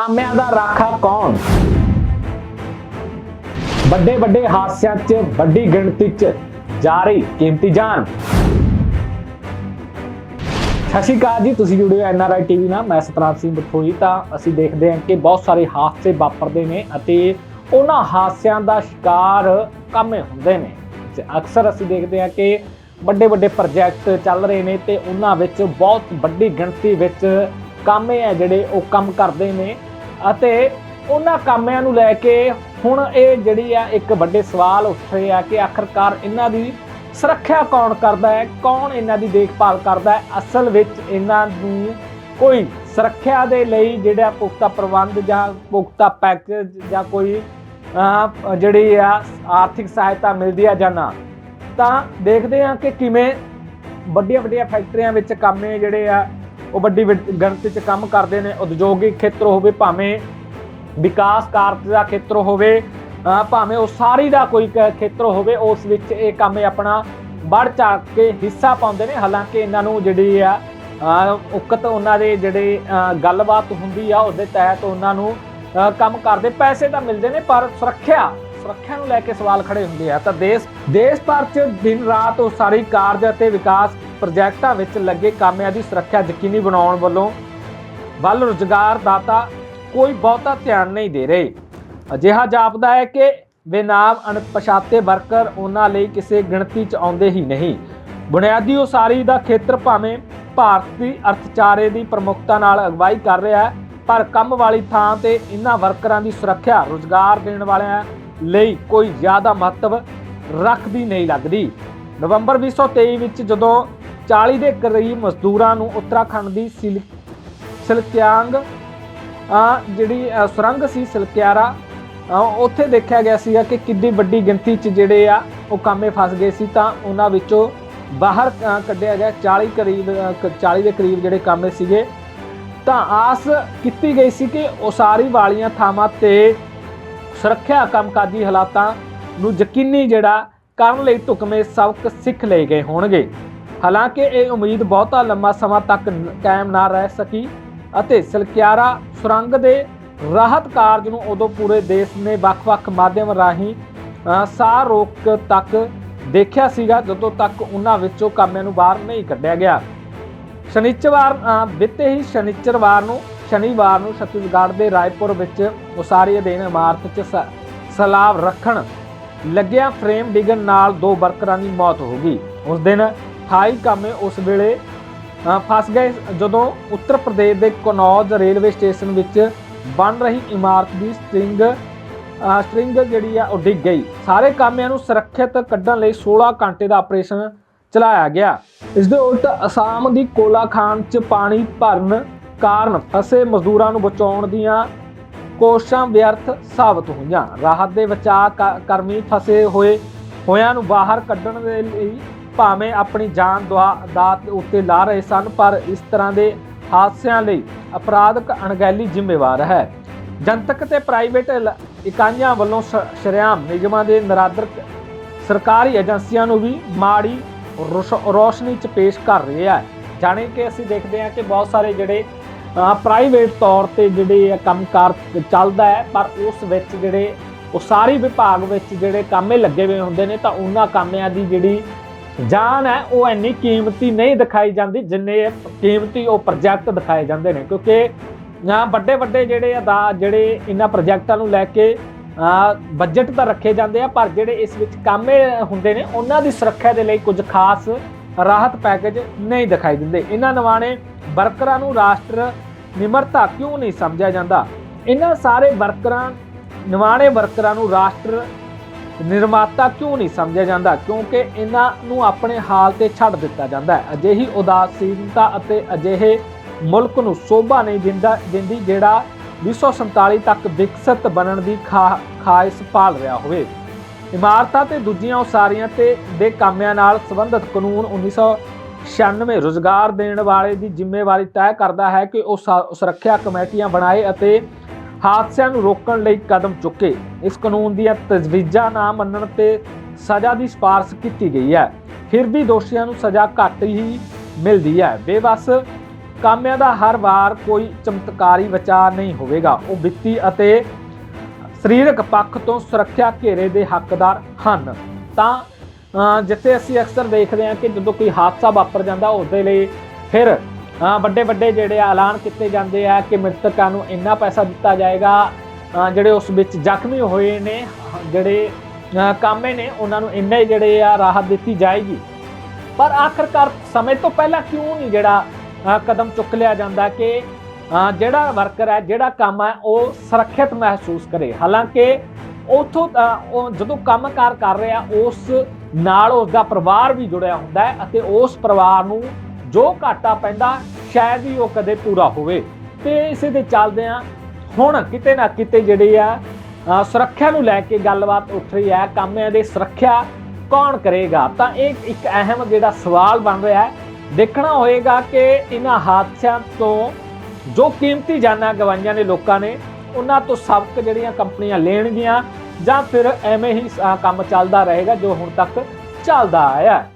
ਕਾਮਿਆਂ ਦਾ ਰਾਖਾ ਕੌਣ? ਵੱਡੇ ਵੱਡੇ ਹਾਦਸਿਆਂ 'ਚ, ਵੱਡੀ ਗਿਣਤੀ 'ਚ ਜਾ ਰਹੀ ਕੀਮਤੀ ਜਾਨ। ਸਤਿ ਸ਼੍ਰੀ ਅਕਾਲ ਜੀ, ਤੁਸੀਂ ਜੁੜੇ ਹੋ ਐਨਆਰਆਈ ਟੀਵੀ ਨਾਲ, ਮੈਂ ਸਤਨਾਮ ਸਿੰਘ ਬਠੋਈ ਤਾਂ ਅਸੀਂ ਦੇਖਦੇ ਹਾਂ ਕਿ ਬਹੁਤ ਸਾਰੇ ਹਾਦਸੇ ਵਾਪਰਦੇ ਨੇ ਅਤੇ ਉਹਨਾਂ ਹਾਦਸਿਆਂ ਦਾ ਸ਼ਿਕਾਰ ਕੰਮੇ ਹੁੰਦੇ ਨੇ। ਤੇ ਅਕਸਰ ਅਸੀਂ ਦੇਖਦੇ ਹਾਂ ਕਿ ਵੱਡੇ ਵੱਡੇ ਪ੍ਰੋਜੈਕਟ ਚੱਲ ਰਹੇ ਨੇ ਤੇ ਉਹਨਾਂ ਵਿੱਚ ਬਹੁਤ ਵੱਡੀ ਗਿਣਤੀ ਵਿੱਚ ਕਾਮੇ ਆ ਜਿਹੜੇ ਉਹ ਕੰਮ ਕਰਦੇ ਨੇ। ਅਤੇ ਉਹਨਾਂ ਕਾਮਿਆਂ ਨੂੰ ਲੈ ਕੇ ਹੁਣ ਇਹ ਜਿਹੜੀ ਆ ਇੱਕ ਵੱਡੇ ਸਵਾਲ ਉੱਠ ਰਹੇ ਆ ਕਿ ਆਖਰਕਾਰ ਇਹਨਾਂ ਦੀ ਸੁਰੱਖਿਆ ਕੌਣ ਕਰਦਾ ਹੈ, ਕੌਣ ਇਹਨਾਂ ਦੀ ਦੇਖਭਾਲ ਕਰਦਾ ਹੈ? ਅਸਲ ਵਿੱਚ ਇਹਨਾਂ ਨੂੰ ਕੋਈ ਸੁਰੱਖਿਆ ਦੇ ਲਈ ਜਿਹੜਾ ਪੁਖਤਾ ਪ੍ਰਬੰਧ ਜਾਂ ਪੁਖਤਾ ਪੈਕੇਜ ਜਾਂ ਕੋਈ ਜਿਹੜੀ ਆ ਆਰਥਿਕ ਸਹਾਇਤਾ ਮਿਲਦੀ ਆ ਜਾਂ ਨਾ, ਤਾਂ ਦੇਖਦੇ ਆ ਕਿ ਕਿਵੇਂ ਵੱਡੀਆਂ ਵੱਡੀਆਂ ਫੈਕਟਰੀਆਂ ਵਿੱਚ ਕੰਮੇ ਜਿਹੜੇ ਆ ਉਹ ਵੱਡੀ ਗਿਣਤੀ 'ਚ ਕੰਮ ਕਰਦੇ ਨੇ, ਉਦਯੋਗਿਕ ਖੇਤਰ ਹੋਵੇ, ਭਾਵੇਂ ਵਿਕਾਸ ਕਾਰਜ ਦਾ ਖੇਤਰ ਹੋਵੇ ਭਾਵੇਂ ਉਹ ਸਾਰੀ ਦਾ ਕੋਈ ਖੇਤਰ ਹੋਵੇ, ਉਸ ਵਿੱਚ ਇਹ ਕੰਮ ਆਪਣਾ ਵੱਧ ਚੜ ਕੇ ਹਿੱਸਾ ਪਾਉਂਦੇ ਨੇ। ਹਾਲਾਂਕਿ ਇਹਨਾਂ ਨੂੰ ਜਿਹੜੀ ਆ ਉਕਤ ਉਹਨਾਂ ਦੇ ਜਿਹੜੇ ਗੱਲਬਾਤ ਹੁੰਦੀ ਆ, ਉਹਦੇ ਤਹਿਤ ਉਹਨਾਂ ਨੂੰ ਕੰਮ ਕਰਦੇ ਪੈਸੇ ਤਾਂ ਮਿਲਦੇ ਨੇ, ਪਰ ਸੁਰੱਖਿਆ ਸੁਰੱਖਿਆ ਨੂੰ ਲੈ ਕੇ ਸਵਾਲ ਖੜੇ ਹੁੰਦੇ ਆ। ਤਾਂ ਦੇਸ਼ ਦੇਸ਼ ਭਰ 'ਚ ਦਿਨ ਰਾਤ ਉਹ ਸਾਰੀ ਕਾਰਜ ਅਤੇ ਵਿਕਾਸ ਪ੍ਰੋਜੈਕਟਾਂ ਵਿੱਚ ਲੱਗੇ ਕਾਮਿਆਂ ਦੀ ਸੁਰੱਖਿਆ ਯਕੀਨੀ ਬਣਾਉਣ ਵੱਲੋਂ ਵੱਲ ਰੁਜ਼ਗਾਰਦਾਤਾ ਕੋਈ ਬਹੁਤਾ ਧਿਆਨ ਨਹੀਂ ਦੇ ਰਹੇ। ਅਜਿਹਾ ਜਾਪਦਾ ਹੈ ਕਿ ਬੇਨਾਮ ਅਣਪਛਾਤੇ ਵਰਕਰ ਉਹਨਾਂ ਲਈ ਕਿਸੇ ਗਿਣਤੀ 'ਚ ਆਉਂਦੇ ਹੀ ਨਹੀਂ। ਬੁਨਿਆਦੀ ਉਸਾਰੀ ਦਾ ਖੇਤਰ ਭਾਵੇਂ ਭਾਰਤੀ ਅਰਥਚਾਰੇ ਦੀ ਪ੍ਰਮੁੱਖਤਾ ਨਾਲ ਅਗਵਾਈ ਕਰ ਰਿਹਾ ਹੈ, ਪਰ ਕੰਮ ਵਾਲੀ ਥਾਂ ਤੇ ਇਹਨਾਂ ਵਰਕਰਾਂ ਦੀ ਸੁਰੱਖਿਆ ਰੁਜ਼ਗਾਰ ਦੇਣ ਵਾਲਿਆਂ ਲਈ ਕੋਈ ਜ਼ਿਆਦਾ ਮਹੱਤਵ ਰੱਖਦੀ ਨਹੀਂ ਲੱਗਦੀ। ਨਵੰਬਰ 2023 ਵਿੱਚ ਜਦੋਂ 40 ਦੇ ਕਰੀਬ ਮਜ਼ਦੂਰਾਂ ਨੂੰ ਉੱਤਰਾਖੰਡ ਦੀ ਸਿਲ- ਸਿਲਕਿਆਂਗ ਜਿਹੜੀ ਸੁਰੰਗ ਸੀ ਸਿਲਕਿਆਰਾ ਉੱਥੇ ਦੇਖਿਆ ਗਿਆ ਸੀਗਾ ਕਿ ਕਿੰਨੀ ਵੱਡੀ ਗਿਣਤੀ 'ਚ ਜਿਹੜੇ ਆ ਉਹ ਕਾਮੇ ਫਸ ਗਏ ਸੀ ਤਾਂ ਉਹਨਾਂ ਵਿੱਚੋਂ ਬਾਹਰ ਕੱਢਿਆ ਗਿਆ 40 ਕਰੀਬ ਅ, 40 ਦੇ ਕਰੀਬ ਜਿਹੜੇ ਕਾਮੇ ਸੀਗੇ। ਤਾਂ ਆਸ ਕੀਤੀ ਗਈ ਸੀ ਕਿ ਉਸਾਰੀ ਵਾਲੀਆਂ ਥਾਵਾਂ ਤੇ ਸੁਰੱਖਿਆ ਕੰਮਕਾਜੀ ਹਾਲਾਤਾਂ ਨੂੰ ਯਕੀਨੀ ਜਿਹੜਾ ਕਰਨ ਲਈ ਢੁਕਵੇਂ ਸਬਕ ਸਿੱਖ ਲਏ ਗਏ ਹੋਣਗੇ। ਹਾਲਾਂਕਿ ਇਹ ਉਮੀਦ ਬਹੁਤਾ ਲੰਮਾ ਸਮਾਂ ਤੱਕ ਕਾਇਮ ਨਾ ਰਹਿ ਸਕੀ ਅਤੇ ਸਲਕਿਆਰਾ ਸੁਰੰਗ ਦੇ ਰਾਹਤ ਕਾਰਜ ਨੂੰ ਉਦੋਂ ਪੂਰੇ ਦੇਸ਼ ਨੇ ਵੱਖ-ਵੱਖ ਮਾਧਿਅਮ ਰਾਹੀਂ ਸਾਰ ਰੋਕ ਤੱਕ ਦੇਖਿਆ ਸੀਗਾ ਜਦੋਂ ਤੱਕ ਉਹਨਾਂ ਵਿੱਚੋਂ ਕਾਮਿਆਂ ਨੂੰ ਬਾਹਰ ਨਹੀਂ ਕੱਢਿਆ ਗਿਆ। ਸ਼ਨੀਚਰਵਾਰ ਅ, ਬੀਤੇ ਹੀ ਸ਼ਨੀਚਰਵਾਰ ਨੂੰ ਸ਼ਨੀਵਾਰ ਨੂੰ ਛੱਤੀਸਗੜ੍ਹ ਦੇ ਰਾਏਪੁਰ ਵਿੱਚ ਉਸਾਰੀ ਅਧੀਨ ਇਮਾਰਤ 'ਚ ਸ- ਸਲਾਬ ਰੱਖਣ ਲੱਗਿਆ ਫਰੇਮ ਡਿੱਗਣ ਨਾਲ ਦੋ ਵਰਕਰਾਂ ਦੀ ਮੌਤ ਹੋ ਗਈ। ਉਸ ਦਿਨ 28 ਕਾਮੇ ਉਸ ਵੇਲੇ ਫਸ ਗਏ ਜਦੋਂ ਉੱਤਰ ਪ੍ਰਦੇਸ਼ ਦੇ ਕਨੌਜ ਰੇਲਵੇ ਸਟੇਸ਼ਨ ਵਿੱਚ ਬਣ ਰਹੀ ਇਮਾਰਤ ਦੀ ਸਟ੍ਰਿੰਗ ਅ, ਸਟ੍ਰਿੰਗ ਜਿਹੜੀ ਆ ਉਹ ਡਿੱਗ ਗਈ। ਸਾਰੇ ਕਾਮਿਆਂ ਨੂੰ ਸੁਰੱਖਿਅਤ ਕੱਢਣ ਲਈ 16 ਘੰਟੇ ਦਾ ਆਪਰੇਸ਼ਨ ਚਲਾਇਆ ਗਿਆ। ਇਸ ਦੇ ਉਲਟ ਅਸਾਮ ਦੀ ਕੋਲਾ ਖਾਨ 'ਚ ਪਾਣੀ ਭਰਨ ਕਾਰਨ ਫਸੇ ਮਜ਼ਦੂਰਾਂ ਨੂੰ ਬਚਾਉਣ ਦੀਆਂ ਕੋਸ਼ਿਸ਼ਾਂ ਵਿਅਰਥ ਸਾਬਤ ਹੋਈਆਂ। ਰਾਹਤ ਦੇ ਬਚਾਅ ਕ- ਕਰਮੀ ਫਸੇ ਹੋਏ ਹੋਇਆਂ ਨੂੰ ਬਾਹਰ ਕੱਢਣ ਦੇ ਲਈ ਭਾਵੇਂ ਆਪਣੀ ਜਾਨ ਦੁਆ ਦਾ ਉੱਤੇ ਲਾ ਰਹੇ ਸਨ, ਪਰ ਇਸ ਤਰ੍ਹਾਂ ਦੇ ਹਾਦਸਿਆਂ ਲਈ ਅਪਰਾਧਕ ਅਣਗਹਿਲੀ ਜ਼ਿੰਮੇਵਾਰ ਹੈ। ਜਨਤਕ ਤੇ ਪ੍ਰਾਈਵੇਟ ਇਲ- ਇਕਾਈਆਂ ਵੱਲੋਂ ਸ਼- ਸ਼ਰੇਆਮ ਨਿਯਮਾਂ ਦੇ ਨਰਾਦਰ ਸਰਕਾਰੀ ਏਜੰਸੀਆਂ ਨੂੰ ਵੀ ਮਾੜੀ ਰੋਸ਼- ਰੋਸ਼ਨੀ 'ਚ ਪੇਸ਼ ਕਰ ਰਿਹਾ ਹੈ ਜਾਣੇ ਕਿ ਅਸੀਂ ਦੇਖਦੇ ਹਾਂ ਕਿ ਬਹੁਤ ਸਾਰੇ ਜਿਹੜੇ ਪ੍ਰਾਈਵੇਟ ਤੌਰ ਤੇ ਜਿਹੜੇ ਕੰਮਕਾਰ ਚੱਲਦਾ ਹੈ, ਪਰ ਉਸ ਵਿੱਚ ਜਿਹੜੇ ਉਸਾਰੀ ਵਿਭਾਗ ਵਿੱਚ ਜਿਹੜੇ ਕੰਮੇ ਲੱਗੇ ਹੋਏ ਹੁੰਦੇ ਨੇ, ਤਾਂ ਉਹਨਾਂ ਕੰਮਿਆਂ ਦੀ ਜਿਹੜੀ ਜਾਨ ਹੈ, ਉਹ ਇੰਨੀ ਕੀਮਤੀ ਨਹੀਂ ਦਿਖਾਈ ਜਾਂਦੀ ਜਿੰਨੇ ਕੀਮਤੀ ਉਹ ਪ੍ਰੋਜੈਕਟ ਦਿਖਾਏ ਜਾਂਦੇ ਨੇ। ਕਿਉਂਕਿ ਜਾਂ ਵੱਡੇ ਵੱਡੇ ਜਿਹੜੇ ਅਦਾ ਜਿਹੜੇ ਇਹਨਾਂ ਪ੍ਰੋਜੈਕਟਾਂ ਨੂੰ ਲੈ ਕੇ ਬਜਟ ਤਾਂ ਰੱਖੇ ਜਾਂਦੇ ਆ, ਪਰ ਜਿਹੜੇ ਇਸ ਵਿੱਚ ਕਾਮੇ ਹੁੰਦੇ ਨੇ, ਉਹਨਾਂ ਦੀ ਸੁਰੱਖਿਆ ਦੇ ਲਈ ਕੁਝ ਖਾਸ ਰਾਹਤ ਪੈਕੇਜ ਨਹੀਂ ਦਿਖਾਈ ਦਿੰਦੇ। ਇਹਨਾਂ ਨਵਾਣੇ ਵਰਕਰਾਂ ਨੂੰ ਰਾਸ਼ਟਰ ਨਿਮਰਤਾ ਕਿਉਂ ਨਹੀਂ ਸਮਝਿਆ ਜਾਂਦਾ? ਇਹਨਾਂ ਸਾਰੇ ਵਰਕਰਾਂ, ਨਵਾਣੇ ਵਰਕਰਾਂ ਨੂੰ ਰਾਸ਼ਟਰ ਨਿਰਮਾਤਾ ਕਿਉਂ ਨਹੀਂ ਸਮਝਿਆ ਜਾਂਦਾ? ਕਿਉਂਕਿ ਇਹਨਾਂ ਨੂੰ ਆਪਣੇ ਹਾਲ ਤੇ ਛੱਡ ਦਿੱਤਾ ਜਾਂਦਾ ਹੈ। ਅਜਿਹੀ ਉਦਾਸੀਨਤਾ ਅਤੇ ਅਜਿਹੇ ਮੁਲਕ ਨੂੰ ਸੋਭਾ ਨਹੀਂ ਦਿੰਦਾ ਦਿੰਦੀ ਜਿਹੜਾ 247 ਤੱਕ ਵਿਕਸਿਤ ਬਣਨ ਦੀ ਖਾ- ਖਾਹਿਸ਼ ਪਾਲ ਰਿਹਾ ਹੋਵੇ। ਇਮਾਰਤਾਂ ਤੇ ਦੂਜੀਆਂ ਉਸਾਰੀਆਂ ਤੇ ਦੇ ਕਾਮਿਆਂ ਨਾਲ ਸੰਬੰਧਿਤ ਕਾਨੂੰਨ 1996 ਰੁਜ਼ਗਾਰ ਦੇਣ ਵਾਲੇ ਦੀ ਜ਼ਿੰਮੇਵਾਰੀ ਤੈਅ ਕਰਦਾ ਹੈ ਕਿ ਉਹ ਸਾ- ਸੁਰੱਖਿਆ ਕਮੇਟੀਆਂ ਬਣਾਏ ਅਤੇ ਹਾਦਸਿਆਂ ਨੂੰ ਰੋਕਣ ਲਈ ਕਦਮ ਚੁੱਕੇ। ਇਸ ਕਾਨੂੰਨ ਦੀਆਂ ਤਜਵੀਜ਼ਾਂ ਨਾ ਮੰਨਣ ਤੇ ਸਜ਼ਾ ਦੀ ਸਿਫਾਰਸ਼ ਕੀਤੀ ਗਈ ਹੈ। ਫਿਰ ਵੀ ਦੋਸ਼ੀਆਂ ਨੂੰ ਸਜ਼ਾ ਘੱਟ ਹੀ ਮਿਲਦੀ ਹੈ। ਬੇਬਸ ਕਾਮਿਆਂ ਦਾ ਹਰ ਵਾਰ ਕੋਈ ਚਮਤਕਾਰੀ ਵਿਚਾਰ ਨਹੀਂ ਹੋਵੇਗਾ। ਉਹ ਵਿੱਤੀ ਅਤੇ ਸਰੀਰਕ ਪੱਖ ਤੋਂ ਸੁਰੱਖਿਆ ਘੇਰੇ ਦੇ ਹੱਕਦਾਰ ਹਨ। ਤਾਂ ਜਿੱਥੇ ਅਸੀਂ ਅਕਸਰ ਦੇਖਦੇ ਹਾਂ ਕਿ ਜਦੋਂ ਕੋਈ ਹਾਦਸਾ ਵਾਪਰ ਜਾਂਦਾ ਉਹਦੇ ਲਈ ਫਿਰ ਵੱਡੇ ਵੱਡੇ ਜਿਹੜੇ ਐਲਾਨ ਕੀਤੇ ਜਾਂਦੇ ਆ ਕਿ ਮ੍ਰਿਤਕਾਂ ਨੂੰ ਇੰਨਾ ਪੈਸਾ ਦਿੱਤਾ ਜਾਏਗਾ ਜਿਹੜੇ ਉਸ ਵਿੱਚ ਜ਼ਖਮੀ ਹੋਏ ਨੇ ਜਿਹੜੇ ਅ, ਕਾਮੇ ਨੇ ਉਹਨਾਂ ਨੂੰ ਇੰਨੇ ਜਿਹੜੇ ਆ ਰਾਹਤ ਦਿੱਤੀ ਜਾਏਗੀ। ਪਰ ਆਖਰਕਾਰ ਸਮੇਂ ਤੋਂ ਪਹਿਲਾਂ ਕਿਉਂ ਨਹੀਂ ਜਿਹੜਾ ਕਦਮ ਚੁੱਕ ਲਿਆ ਜਾਂਦਾ ਕਿ ਜਿਹੜਾ ਵਰਕਰ ਹੈ ਜਿਹੜਾ ਕੰਮ ਹੈ ਉਹ ਸੁਰੱਖਿਅਤ ਮਹਿਸੂਸ ਕਰੇ? ਹਾਲਾਂਕਿ ਉਥੋਂ ਉਹ ਜਦੋਂ ਕੰਮਕਾਰ ਕਰ ਰਿਹਾ ਉਸ ਨਾਲ ਉਸ ਦਾ ਪਰਿਵਾਰ ਵੀ ਜੁੜਿਆ ਹੁੰਦਾ ਹੈ ਅਤੇ ਉਸ ਪਰਿਵਾਰ ਨੂੰ ਜੋ ਘਾਟਾ ਪੈਂਦਾ, ਸ਼ਾਇਦ ਹੀ ਉਹ ਕਦੇ ਪੂਰਾ ਹੋਵੇ। ਤੇ ਇਸੇ ਦੇ ਚੱਲਦੇ ਆ, ਹੁਣ ਕਿਤੇ ਨਾ ਕਿਤੇ ਜਿਹੜੇ ਆ ਸੁਰੱਖਿਆ ਨੂੰ ਲੈ ਕੇ ਗੱਲਬਾਤ ਉੱਠ ਰਹੀ ਹੈ, ਕਾਮਿਆਂ ਦੀ ਸੁਰੱਖਿਆ ਕੌਣ ਕਰੇਗਾ? ਤਾਂ ਇਹ ਇੱਕ ਅਹਿਮ ਜਿਹੜਾ ਸਵਾਲ ਬਣ ਰਿਹਾ ਹੈ। ਦੇਖਣਾ ਹੋਏਗਾ ਕਿ ਇਹਨਾਂ ਹਾਦਸਿਆਂ ਤੋਂ ਜੋ ਕੀਮਤੀ ਜਾਨਾਂ ਗਵਾਈਆਂ ਨੇ ਲੋਕਾਂ ਨੇ ਉਹਨਾਂ ਤੋਂ ਸਬਕ ਜਿਹੜੀਆਂ ਕੰਪਨੀਆਂ ਲੈਣਗੀਆਂ ਜਾਂ ਫਿਰ ਐਵੇਂ ਹੀ ਕੰਮ ਚੱਲਦਾ ਰਹੇਗਾ ਜੋ ਹੁਣ ਤੱਕ ਚੱਲਦਾ ਆਇਆ ਹੈ।